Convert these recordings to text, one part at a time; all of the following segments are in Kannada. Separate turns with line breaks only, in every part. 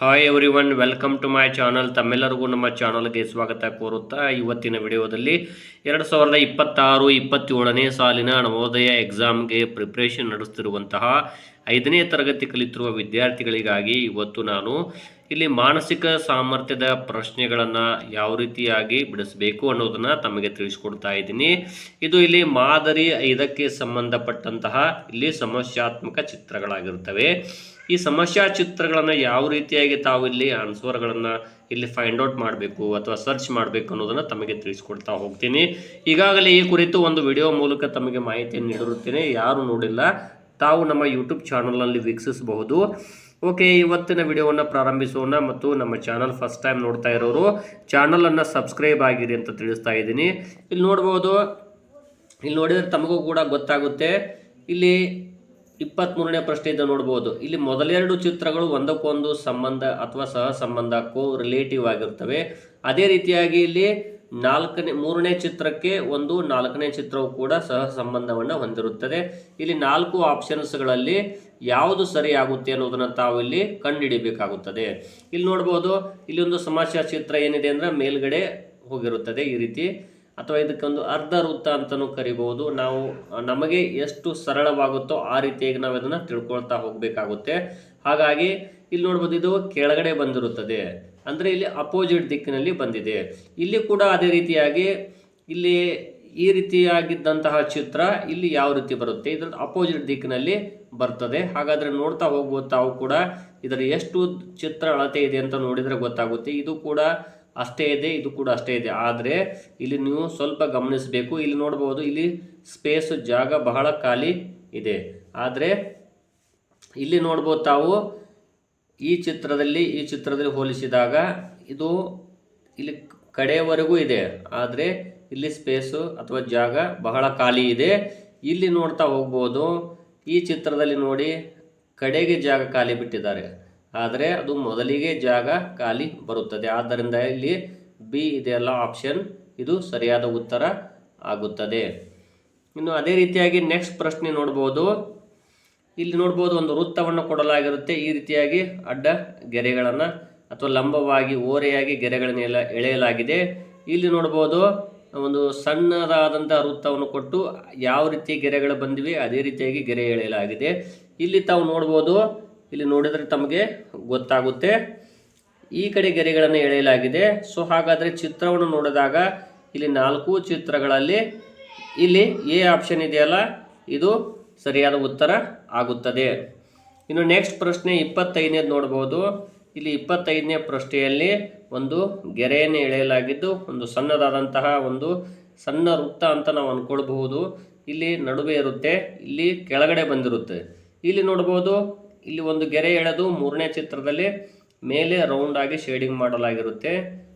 Hi everyone welcome to my channel ತಮ್ಮೆಲ್ಲರಿಗೂ ನಮ್ಮ ಚಾನಲ್ಗೆ ಸ್ವಾಗತ ಕೋರುತ್ತಾ ಇವತ್ತಿನ ವಿಡಿಯೋದಲ್ಲಿ ಎರಡು ಸಾವಿರದ ಇಪ್ಪತ್ತಾರು, ಇಪ್ಪತ್ತೇಳನೇ ಸಾಲಿನ ನವೋದಯ ಎಕ್ಸಾಮ್ಗೆ ಪ್ರಿಪ್ರೇಷನ್ ನಡೆಸ್ತಿರುವಂತಹ ಐದನೇ ತರಗತಿ ಕಲಿತಿರುವ ವಿದ್ಯಾರ್ಥಿಗಳಿಗಾಗಿ ಇವತ್ತು ನಾನು ಇಲ್ಲಿ ಮಾನಸಿಕ ಸಾಮರ್ಥ್ಯದ ಪ್ರಶ್ನೆಗಳನ್ನು ಯಾವ ರೀತಿಯಾಗಿ ಬಿಡಿಸಬೇಕು ಅನ್ನೋದನ್ನು ತಮಗೆ ತಿಳಿಸ್ಕೊಡ್ತಾ ಇದ್ದೀನಿ. ಇದು ಇಲ್ಲಿ ಮಾದರಿ ಐದಕ್ಕೆ ಸಂಬಂಧಪಟ್ಟಂತಹ ಇಲ್ಲಿ ಸಮಸ್ಯಾತ್ಮಕ ಚಿತ್ರಗಳಾಗಿರ್ತವೆ ಈ ಸಮಸ್ಯಾ ಚಿತ್ರಗಳನ್ನು ಯಾವ ರೀತಿಯಾಗಿ ತಾವು ಇಲ್ಲಿ ಆನ್ಸರ್ಗಳನ್ನು ಇಲ್ಲಿ ಫೈಂಡ್ ಔಟ್ ಮಾಡಬೇಕು ಅಥವಾ ಸರ್ಚ್ ಮಾಡಬೇಕು ಅನ್ನೋದನ್ನು ತಮಗೆ ತಿಳಿಸ್ಕೊಡ್ತಾ ಹೋಗ್ತೀನಿ. ಈಗಾಗಲೇ ಈ ಕುರಿತು ಒಂದು ವಿಡಿಯೋ ಮೂಲಕ ತಮಗೆ ಮಾಹಿತಿಯನ್ನು ನೀಡಿರುತ್ತೇನೆ. ಯಾರು ನೋಡಿಲ್ಲ, ತಾವು ನಮ್ಮ ಯೂಟ್ಯೂಬ್ ಚಾನಲ್ನಲ್ಲಿ ವೀಕ್ಷಿಸಬಹುದು. ಓಕೆ, ಇವತ್ತಿನ ವಿಡಿಯೋವನ್ನು ಪ್ರಾರಂಭಿಸೋಣ ಮತ್ತು ನಮ್ಮ ಚಾನಲ್ ಫಸ್ಟ್ ಟೈಮ್ ನೋಡ್ತಾ ಇರೋರು ಚಾನಲನ್ನು ಸಬ್ಸ್ಕ್ರೈಬ್ ಆಗಿರಿ ಅಂತ ತಿಳಿಸ್ತಾ ಇದ್ದೀನಿ. ಇಲ್ಲಿ ನೋಡ್ಬೋದು, ಇಲ್ಲಿ ನೋಡಿದರೆ ತಮಗೂ ಕೂಡ ಗೊತ್ತಾಗುತ್ತೆ. ಇಲ್ಲಿ ಇಪ್ಪತ್ತ್ಮೂರನೇ ಪ್ರಶ್ನೆಯಿಂದ ನೋಡ್ಬೋದು. ಇಲ್ಲಿ ಮೊದಲೆರಡು ಚಿತ್ರಗಳು ಒಂದಕ್ಕೊಂದು ಸಂಬಂಧ ಅಥವಾ ಸಹ ಸಂಬಂಧಕ್ಕೂ ರಿಲೇಟಿವ್ ಆಗಿರ್ತವೆ. ಅದೇ ರೀತಿಯಾಗಿ ಇಲ್ಲಿ ನಾಲ್ಕನೇ, ಮೂರನೇ ಚಿತ್ರಕ್ಕೆ ಒಂದು, ನಾಲ್ಕನೇ ಚಿತ್ರವು ಕೂಡ ಸಹ ಸಂಬಂಧವನ್ನು ಹೊಂದಿರುತ್ತದೆ. ಇಲ್ಲಿ ನಾಲ್ಕು ಆಪ್ಷನ್ಸ್ಗಳಲ್ಲಿ ಯಾವುದು ಸರಿಯಾಗುತ್ತೆ ಅನ್ನೋದನ್ನು ತಾವು ಇಲ್ಲಿ ಕಂಡುಹಿಡಿಬೇಕಾಗುತ್ತದೆ ಇಲ್ಲಿ ನೋಡ್ಬೋದು, ಇಲ್ಲಿ ಒಂದು ಸಮಾಚಾರ ಚಿತ್ರ ಏನಿದೆ ಅಂದರೆ ಮೇಲ್ಗಡೆ ಹೋಗಿರುತ್ತದೆ ಈ ರೀತಿ. ಅಥವಾ ಇದಕ್ಕೊಂದು ಅರ್ಧ ವೃತ್ತ ಅಂತಲೂ ಕರಿಬಹುದು ನಾವು, ನಮಗೆ ಎಷ್ಟು ಸರಳವಾಗುತ್ತೋ ಆ ರೀತಿಯಾಗಿ ನಾವು ಇದನ್ನು ತಿಳ್ಕೊಳ್ತಾ ಹೋಗಬೇಕಾಗುತ್ತೆ. ಹಾಗಾಗಿ, ಇಲ್ಲಿ ನೋಡ್ಬೋದು ಇದು ಕೆಳಗಡೆ ಬಂದಿರುತ್ತದೆ. ಅಂದರೆ ಇಲ್ಲಿ ಅಪೋಸಿಟ್ ದಿಕ್ಕಿನಲ್ಲಿ ಬಂದಿದೆ. ಇಲ್ಲಿ ಕೂಡ ಅದೇ ರೀತಿಯಾಗಿ ಇಲ್ಲಿ ಈ ರೀತಿಯಾಗಿದ್ದಂತಹ ಚಿತ್ರ ಇಲ್ಲಿ ಯಾವ ರೀತಿ ಬರುತ್ತೆ? ಇದರ ಅಪೋಸಿಟ್ ದಿಕ್ಕಿನಲ್ಲಿ ಬರ್ತದೆ. ಹಾಗಾದರೆ ನೋಡ್ತಾ ಹೋಗುವ ತಾವು ಕೂಡ ಇದರ ಎಷ್ಟು ಚಿತ್ರ ಅಳತೆ ಇದೆ ಅಂತ ನೋಡಿದರೆ ಗೊತ್ತಾಗುತ್ತೆ. ಇದು ಕೂಡ ಅಷ್ಟೇ ಇದೆ, ಇದು ಕೂಡ ಅಷ್ಟೇ ಇದೆ. ಆದರೆ ಇಲ್ಲಿ ನೀವು ಸ್ವಲ್ಪ ಗಮನಿಸಬೇಕು. ಇಲ್ಲಿ ನೋಡ್ಬೋದು, ಇಲ್ಲಿ ಸ್ಪೇಸ್ ಜಾಗ ಬಹಳ ಖಾಲಿ ಇದೆ. ಆದರೆ ಇಲ್ಲಿ ನೋಡ್ಬೋದು ತಾವು ಈ ಚಿತ್ರದಲ್ಲಿ ಈ ಚಿತ್ರದಲ್ಲಿ ಹೋಲಿಸಿದಾಗ ಇದು ಇಲ್ಲಿ ಕಡೆಯವರೆಗೂ ಇದೆ. ಆದರೆ ಇಲ್ಲಿ ಸ್ಪೇಸು ಅಥವಾ ಜಾಗ ಬಹಳ ಖಾಲಿ ಇದೆ. ಇಲ್ಲಿ ನೋಡ್ತಾ ಹೋಗ್ಬೋದು, ಈ ಚಿತ್ರದಲ್ಲಿ ನೋಡಿ ಕಡೆಗೆ ಜಾಗ ಖಾಲಿ ಬಿಟ್ಟಿದ್ದಾರೆ. ಆದರೆ ಅದು ಮೊದಲಿಗೆ ಜಾಗ ಖಾಲಿ ಬರುತ್ತದೆ. ಆದ್ದರಿಂದ ಇಲ್ಲಿ ಬಿ ಇದೆಯಲ್ಲ ಆಪ್ಷನ್ ಇದು ಸರಿಯಾದ ಉತ್ತರ ಆಗುತ್ತದೆ. ಇನ್ನು ಅದೇ ರೀತಿಯಾಗಿ ನೆಕ್ಸ್ಟ್ ಪ್ರಶ್ನೆ ನೋಡ್ಬೋದು. ಇಲ್ಲಿ ನೋಡ್ಬೋದು ಒಂದು ವೃತ್ತವನ್ನು ಕೊಡಲಾಗಿರುತ್ತೆ. ಈ ರೀತಿಯಾಗಿ ಅಡ್ಡ ಗೆರೆಗಳನ್ನು ಅಥವಾ ಲಂಬವಾಗಿ, ಓರೆಯಾಗಿ ಗೆರೆಗಳನ್ನು ಎಲ್ಲ ಎಳೆಯಲಾಗಿದೆ. ಇಲ್ಲಿ ನೋಡ್ಬೋದು ಒಂದು ಸಣ್ಣದಾದಂಥ ವೃತ್ತವನ್ನು ಕೊಟ್ಟು ಯಾವ ರೀತಿ ಗೆರೆಗಳು ಬಂದಿವೆ, ಅದೇ ರೀತಿಯಾಗಿ ಗೆರೆ ಎಳೆಯಲಾಗಿದೆ. ಇಲ್ಲಿ ತಾವು ನೋಡ್ಬೋದು, ಇಲ್ಲಿ ನೋಡಿದರೆ ತಮಗೆ ಗೊತ್ತಾಗುತ್ತೆ. ಈ ಕಡೆ ಗೆರೆಗಳನ್ನು ಎಳೆಯಲಾಗಿದೆ. ಸೊ, ಹಾಗಾದರೆ ಚಿತ್ರವನ್ನು ನೋಡಿದಾಗ ಇಲ್ಲಿ ನಾಲ್ಕು ಚಿತ್ರಗಳಲ್ಲಿ ಇಲ್ಲಿ ಎ ಆಪ್ಷನ್ ಇದೆಯಲ್ಲ, ಇದು ಸರಿಯಾದ ಉತ್ತರ ಆಗುತ್ತದೆ. ಇನ್ನು ನೆಕ್ಸ್ಟ್ ಪ್ರಶ್ನೆ ಇಪ್ಪತ್ತೈದನೇದು ನೋಡ್ಬೋದು. ಇಲ್ಲಿ ಇಪ್ಪತ್ತೈದನೇ ಪ್ರಶ್ನೆಯಲ್ಲಿ ಒಂದು ಗೆರೆಯನ್ನು ಎಳೆಯಲಾಗಿದ್ದು, ಒಂದು ಸಣ್ಣದಾದಂತಹ ಒಂದು ಸಣ್ಣ ವೃತ್ತ ಅಂತ ನಾವು ಅಂದ್ಕೊಳ್ಬಹುದು ಇಲ್ಲಿ ನಡುವೆ ಇರುತ್ತೆ, ಇಲ್ಲಿ ಕೆಳಗಡೆ ಬಂದಿರುತ್ತೆ. ಇಲ್ಲಿ ನೋಡ್ಬೋದು, ಇಲ್ಲಿ ಒಂದು ಗೆರೆ ಎಳೆದು ಮೂರನೇ ಚಿತ್ರದಲ್ಲಿ ಮೇಲೆ ರೌಂಡಾಗಿ ಶೇಡಿಂಗ್ ಮಾಡಲಾಗಿರುತ್ತೆ.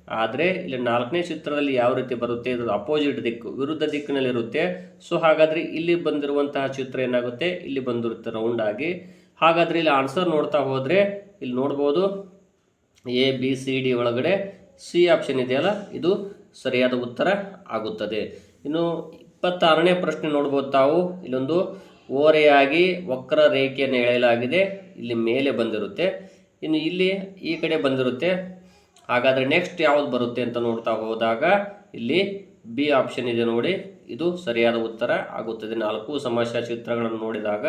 ಆದರೆ ಇಲ್ಲಿ ನಾಲ್ಕನೇ ಚಿತ್ರದಲ್ಲಿ ಯಾವ ರೀತಿ ಬರುತ್ತೆ ಇದು ಅಪೋಸಿಟ್ ದಿಕ್ಕು, ವಿರುದ್ಧ ದಿಕ್ಕಿನಲ್ಲಿರುತ್ತೆ. ಸೊ ಹಾಗಾದರೆ ಇಲ್ಲಿ ಬಂದಿರುವಂತಹ ಚಿತ್ರ ಏನಾಗುತ್ತೆ? ಇಲ್ಲಿ ಬಂದಿರುತ್ತೆ ರೌಂಡ್ ಆಗಿ. ಹಾಗಾದರೆ ಇಲ್ಲಿ ಆನ್ಸರ್ ನೋಡ್ತಾ ಹೋದರೆ, ಇಲ್ಲಿ ನೋಡ್ಬೋದು. ಎ ಬಿ ಸಿ ಡಿ ಒಳಗಡೆ ಸಿ ಆಪ್ಷನ್ ಇದೆಯಲ್ಲ, ಇದು ಸರಿಯಾದ ಉತ್ತರ ಆಗುತ್ತದೆ. ಇನ್ನು ಇಪ್ಪತ್ತಾರನೇ ಪ್ರಶ್ನೆ ನೋಡ್ಬೋದು ತಾವು. ಇಲ್ಲೊಂದು ಓರೆಯಾಗಿ ವಕ್ರ ರೇಖೆಯನ್ನು ಎಳೆಯಲಾಗಿದೆ. ಇಲ್ಲಿ ಮೇಲೆ ಬಂದಿರುತ್ತೆ. ಇನ್ನು ಇಲ್ಲಿ ಈ ಕಡೆ ಬಂದಿರುತ್ತೆ. ಹಾಗಾದರೆ ನೆಕ್ಸ್ಟ್ ಯಾವುದು ಬರುತ್ತೆ ಅಂತ ನೋಡ್ತಾ ಹೋದಾಗ ಇಲ್ಲಿ ಬಿ ಆಪ್ಷನ್ ಇದೆ ನೋಡಿ. ಇದು ಸರಿಯಾದ ಉತ್ತರ ಆಗುತ್ತದೆ. ನಾಲ್ಕು ಸಮಸ್ಯಾ ಚಿತ್ರಗಳನ್ನು ನೋಡಿದಾಗ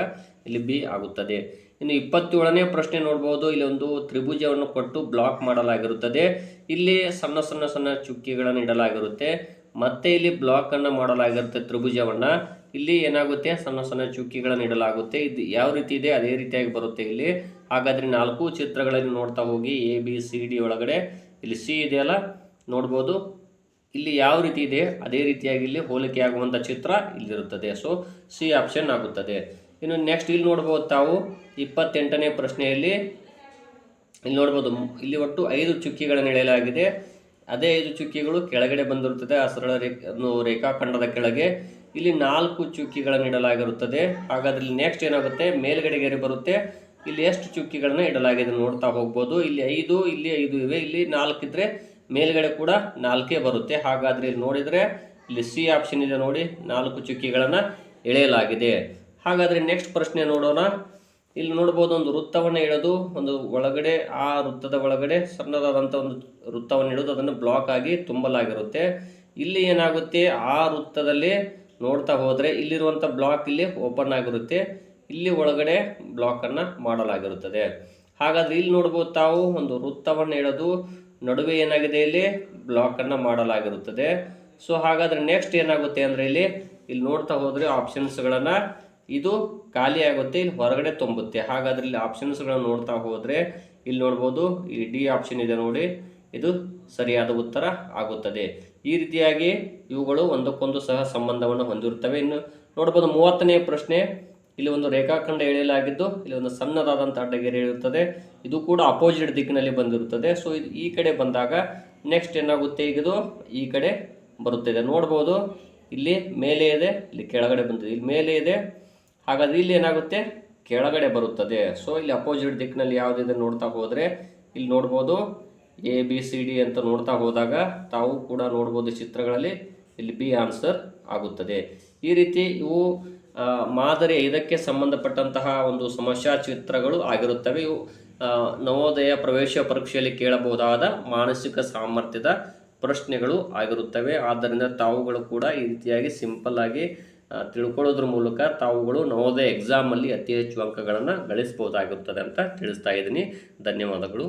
ಇಲ್ಲಿ ಬಿ ಆಗುತ್ತದೆ. ಇನ್ನು ಇಪ್ಪತ್ತೇಳನೇ ಪ್ರಶ್ನೆ ನೋಡ್ಬೋದು. ಇಲ್ಲಿ ಒಂದು ತ್ರಿಭುಜವನ್ನು ಕೊಟ್ಟು ಬ್ಲಾಕ್ ಮಾಡಲಾಗಿರುತ್ತದೆ. ಇಲ್ಲಿ ಸಣ್ಣ ಸಣ್ಣ ಸಣ್ಣ ಚುಕ್ಕಿಗಳನ್ನು ಇಡಲಾಗಿರುತ್ತೆ. ಮತ್ತೆ ಇಲ್ಲಿ ಬ್ಲಾಕ್ ಅನ್ನು ಮಾಡಲಾಗಿರುತ್ತೆ ತ್ರಿಭುಜವನ್ನ. ಇಲ್ಲಿ ಏನಾಗುತ್ತೆ? ಸಣ್ಣ ಸಣ್ಣ ಚುಕ್ಕಿಗಳನ್ನು ಇಡಲಾಗುತ್ತೆ. ಇದು ಯಾವ ರೀತಿ ಇದೆ? ಅದೇ ರೀತಿಯಾಗಿ ಬರುತ್ತೆ ಇಲ್ಲಿ. ಹಾಗಾದ್ರೆ ನಾಲ್ಕು ಚಿತ್ರಗಳಲ್ಲಿ ನೋಡ್ತಾ ಹೋಗಿ. ಎ, ಬಿ, ಸಿ, ಡಿ ಒಳಗಡೆ ಇಲ್ಲಿ ಸಿ ಇದೆಯಲ್ಲ ನೋಡ್ಬೋದು. ಇಲ್ಲಿ ಯಾವ ರೀತಿ ಇದೆ? ಅದೇ ರೀತಿಯಾಗಿ ಇಲ್ಲಿ ಹೋಲಿಕೆ ಆಗುವಂಥ ಚಿತ್ರ ಇಲ್ಲಿರುತ್ತದೆ. ಸೊ ಸಿ ಆಪ್ಷನ್ ಆಗುತ್ತದೆ. ಇನ್ನು ನೆಕ್ಸ್ಟ್ ಇಲ್ಲಿ ನೋಡ್ಬೋದು ತಾವು ಇಪ್ಪತ್ತೆಂಟನೇ ಪ್ರಶ್ನೆಯಲ್ಲಿ. ಇಲ್ಲಿ ನೋಡ್ಬೋದು. ಇಲ್ಲಿ ಒಟ್ಟು ಐದು ಚುಕ್ಕಿಗಳನ್ನು ಎಳೆಯಲಾಗಿದೆ. ಅದೇ ಐದು ಚುಕ್ಕಿಗಳು ಕೆಳಗಡೆ ಬಂದಿರುತ್ತದೆ. ಆ ಸರಳ ರೇಖೆ ರೇಖಾಖಂಡದ ಕೆಳಗೆ. ಇಲ್ಲಿ ನಾಲ್ಕು ಚುಕ್ಕಿಗಳನ್ನು ಇಡಲಾಗಿರುತ್ತದೆ. ಹಾಗಾದ್ರೆ ನೆಕ್ಸ್ಟ್ ಏನಾಗುತ್ತೆ? ಮೇಲ್ಗಡೆ ಗೆರೆ ಬರುತ್ತೆ. ಇಲ್ಲಿ ಎಷ್ಟು ಚುಕ್ಕಿಗಳನ್ನು ಇಡಲಾಗಿದೆ ನೋಡ್ತಾ ಹೋಗ್ಬೋದು. ಇಲ್ಲಿ ಐದು ಇಲ್ಲಿ ಐದು ಇವೆ. ಇಲ್ಲಿ ನಾಲ್ಕು ಇದ್ರೆ ಮೇಲ್ಗಡೆ ಕೂಡ ನಾಲ್ಕೇ ಬರುತ್ತೆ. ಹಾಗಾದ್ರೆ ಇಲ್ಲಿ ನೋಡಿದರೆ ಇಲ್ಲಿ ಸಿ ಆಪ್ಷನ್ ಇದೆ ನೋಡಿ. ನಾಲ್ಕು ಚುಕ್ಕಿಗಳನ್ನು ಎಳೆಯಲಾಗಿದೆ. ಹಾಗಾದರೆ ನೆಕ್ಸ್ಟ್ ಪ್ರಶ್ನೆ ನೋಡೋಣ. ಇಲ್ಲಿ ನೋಡ್ಬೋದು ಒಂದು ವೃತ್ತವನ್ನು ಇಡೋದು. ಒಂದು ಒಳಗಡೆ, ಆ ವೃತ್ತದ ಒಳಗಡೆ ಸಣ್ಣದಾದಂಥ ಒಂದು ವೃತ್ತವನ್ನು ಇಡೋದು. ಅದನ್ನು ಬ್ಲಾಕ್ ಆಗಿ ತುಂಬಲಾಗಿರುತ್ತೆ. ಇಲ್ಲಿ ಏನಾಗುತ್ತೆ? ಆ ವೃತ್ತದಲ್ಲಿ ನೋಡ್ತಾ ಹೋದರೆ ಇಲ್ಲಿರುವಂಥ ಬ್ಲಾಕ್ ಇಲ್ಲಿ ಓಪನ್ ಆಗಿರುತ್ತೆ. ಇಲ್ಲಿ ಒಳಗಡೆ ಬ್ಲಾಕನ್ನು ಮಾಡಲಾಗಿರುತ್ತದೆ. ಹಾಗಾದ್ರೆ ಇಲ್ಲಿ ನೋಡ್ಬೋದು ತಾವು ಒಂದು ವೃತ್ತವನ್ನು ಎಳೆದು ನಡುವೆ ಏನಾಗಿದೆ ಇಲ್ಲಿ? ಬ್ಲಾಕನ್ನು ಮಾಡಲಾಗಿರುತ್ತದೆ. ಸೊ ಹಾಗಾದರೆ ನೆಕ್ಸ್ಟ್ ಏನಾಗುತ್ತೆ ಅಂದರೆ ಇಲ್ಲಿ? ಇಲ್ಲಿ ನೋಡ್ತಾ ಹೋದರೆ ಆಪ್ಷನ್ಸ್ಗಳನ್ನು ಇದು ಖಾಲಿ ಆಗುತ್ತೆ, ಇಲ್ಲಿ ಹೊರಗಡೆ ತುಂಬುತ್ತೆ. ಹಾಗಾದ್ರೆ ಇಲ್ಲಿ ಆಪ್ಷನ್ಸ್ಗಳನ್ನು ನೋಡ್ತಾ ಹೋದರೆ ಇಲ್ಲಿ ನೋಡ್ಬೋದು ಈ ಡಿ ಆಪ್ಷನ್ ಇದೆ ನೋಡಿ. ಇದು ಸರಿಯಾದ ಉತ್ತರ ಆಗುತ್ತದೆ. ಈ ರೀತಿಯಾಗಿ ಇವುಗಳು ಒಂದಕ್ಕೊಂದು ಸಹ ಸಂಬಂಧವನ್ನು ಹೊಂದಿರುತ್ತವೆ. ಇನ್ನು ನೋಡಬಹುದು ಮೂವತ್ತನೆಯ ಪ್ರಶ್ನೆ. ಇಲ್ಲಿ ಒಂದು ರೇಖಾಖಂಡ ಎಳೆಯಲಾಗಿದ್ದು, ಇಲ್ಲಿ ಒಂದು ಸಣ್ಣದಾದಂಥ ಅಡ್ಡಗೆರೆ ಇರುತ್ತದೆ. ಇದು ಕೂಡ ಅಪೋಸಿಟ್ ದಿಕ್ಕಿನಲ್ಲಿ ಬಂದಿರುತ್ತದೆ. ಸೊ ಇದು ಈ ಕಡೆ ಬಂದಾಗ ನೆಕ್ಸ್ಟ್ ಏನಾಗುತ್ತೆ? ಇದು ಈ ಕಡೆ ಬರುತ್ತಿದೆ. ನೋಡ್ಬೋದು ಇಲ್ಲಿ ಮೇಲೆ ಇದೆ, ಇಲ್ಲಿ ಕೆಳಗಡೆ ಬಂದಿದೆ. ಇಲ್ಲಿ ಮೇಲೆ ಇದೆ, ಹಾಗಾದ್ರೆ ಇಲ್ಲಿ ಏನಾಗುತ್ತೆ? ಕೆಳಗಡೆ ಬರುತ್ತದೆ. ಸೊ ಇಲ್ಲಿ ಅಪೋಸಿಟ್ ದಿಕ್ಕಿನಲ್ಲಿ ಯಾವುದಿದೆ ನೋಡ್ತಾ ಹೋದರೆ, ಇಲ್ಲಿ ನೋಡ್ಬೋದು ಎ ಬಿ ಸಿ ಡಿ ಅಂತ ನೋಡ್ತಾ ಹೋದಾಗ ತಾವು ಕೂಡ ನೋಡ್ಬೋದು ಚಿತ್ರಗಳಲ್ಲಿ ಇಲ್ಲಿ ಬಿ ಆನ್ಸರ್ ಆಗುತ್ತದೆ. ಈ ರೀತಿ ಇವು ಮಾದರಿ ಇದಕ್ಕೆ ಸಂಬಂಧಪಟ್ಟಂತಹ ಒಂದು ಸಮಸ್ಯಾ ಚಿತ್ರಗಳು ಆಗಿರುತ್ತವೆ. ಇವು ನವೋದಯ ಪ್ರವೇಶ ಪರೀಕ್ಷೆಯಲ್ಲಿ ಕೇಳಬಹುದಾದ ಮಾನಸಿಕ ಸಾಮರ್ಥ್ಯದ ಪ್ರಶ್ನೆಗಳು ಆಗಿರುತ್ತವೆ. ಆದ್ದರಿಂದ ತಾವುಗಳು ಕೂಡ ಈ ರೀತಿಯಾಗಿ ಸಿಂಪಲ್ ಆಗಿ ತಿಳ್ಕೊಳ್ಳೋದ್ರ ಮೂಲಕ ತಾವುಗಳು ನವೋದಯ ಎಕ್ಸಾಮಲ್ಲಿ ಅತಿ ಹೆಚ್ಚು ಅಂಕಗಳನ್ನು ಗಳಿಸ್ಬೋದಾಗಿರುತ್ತದೆ ಅಂತ ತಿಳಿಸ್ತಾ ಇದ್ದೀನಿ. ಧನ್ಯವಾದಗಳು.